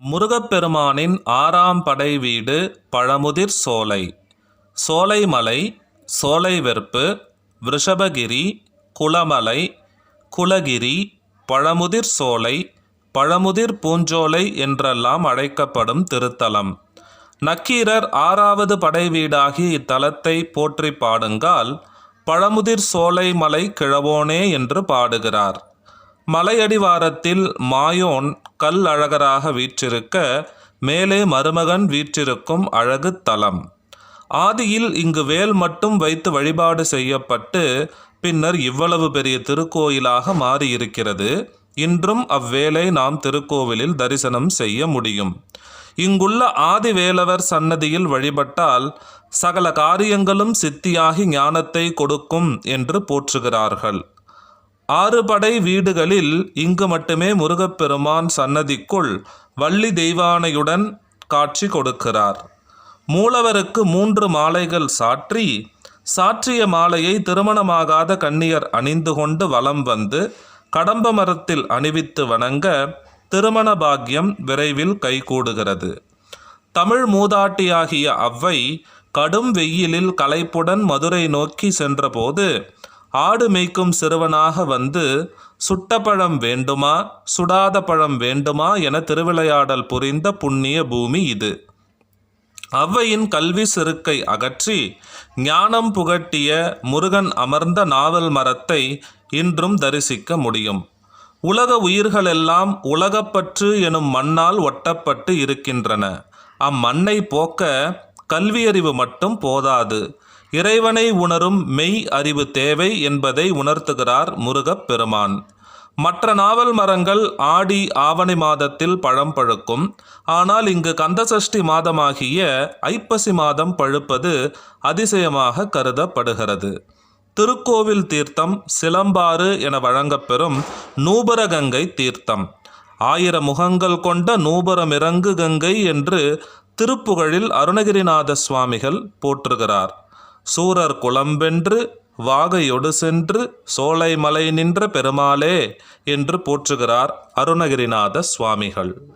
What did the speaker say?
முருகப்பெருமானின் ஆறாம் படை வீடு பழமுதிர் சோலை. சோலைமலை சோலைவெற்பு விருஷபகிரி குளமலை குலகிரி பழமுதிர் சோலை பழமுதிர் பூஞ்சோலை என்றெல்லாம் அழைக்கப்படும் திருத்தலம். நக்கீரர் ஆறாவது படை வீடாகி இத்தலத்தை போற்றி பாடுங்கால் பழமுதிர் சோலை மலை கிழவோனே என்று பாடுகிறார். மலையடிவாரத்தில் மாயோன் கல் அழகராக வீற்றிருக்க மேலே மருமகன் வீற்றிருக்கும் அழகு தலம். ஆதியில் இங்கு வேல் மட்டும் வைத்து வழிபாடு செய்யப்பட்டு பின்னர் இவ்வளவு பெரிய திருக்கோயிலாக மாறியிருக்கிறது. இன்றும் அவ்வேளை நாம் திருக்கோவிலில் தரிசனம் செய்ய முடியும். இங்குள்ள ஆதிவேலவர் சன்னதியில் வழிபட்டால் சகல காரியங்களும் சித்தியாகி ஞானத்தை கொடுக்கும் என்று போற்றுகிறார்கள். ஆறு படை வீடுகளில் இங்கு மட்டுமே முருகப்பெருமான் சன்னதிக்குள் வள்ளி தெய்வானையுடன் காட்சி கொடுக்கிறார். மூலவருக்கு மூன்று மாலைகள் சாற்றி சாற்றிய மாலையை திருமணமாகாத கன்னியர் அணிந்து கொண்டு வலம் வந்து கடம்ப மரத்தில் அணிவித்து வணங்க திருமண பாக்கியம் விரைவில் கைகூடுகிறது. தமிழ் மூதாட்டியாகிய அவ்வை கடும் வெயிலில் களைப்புடன் மதுரை நோக்கி சென்றபோது ஆடு மேய்க்கும் சிறுவனாக வந்து சுட்ட பழம் வேண்டுமா சுடாத பழம் வேண்டுமா என திருவிளையாடல் புரிந்த புண்ணிய பூமி இது. ஔவையின் கல்வி செருக்கை அகற்றி ஞானம் புகட்டிய முருகன் அமர்ந்த நாவல் மரத்தை இன்றும் தரிசிக்க முடியும். உலக உயிர்களெல்லாம் உலகப்பற்று எனும் மண்ணால் ஒட்டப்பட்டு இருக்கின்றன. அம்மண்ணை போக்க கல்வியறிவு மட்டும் போதாது. இறைவனை உணரும் மெய் அறிவு தேவை என்பதை உணர்த்துகிறார் முருகப் பெருமான். மற்ற நாவல் மரங்கள் ஆடி ஆவணி மாதத்தில் பழம் பழுக்கும். ஆனால் இங்கு கந்தசஷ்டி மாதமாகிய ஐப்பசி மாதம் பழுப்பது அதிசயமாக கருதப்படுகிறது. திருக்கோவில் தீர்த்தம் சிலம்பாறு என வழங்கப்பெறும் நூபரகங்கை தீர்த்தம். ஆயிரம் முகங்கள் கொண்ட நூபரமிறங்கு கங்கை என்று திருப்புகழில் அருணகிரிநாத சுவாமிகள் போற்றுகிறார். சூரர் குளம்பென்று வாகையொடு சென்று சோலை மலை நின்ற பெருமாளே என்று போற்றுகிறார் அருணகிரிநாத சுவாமிகள்.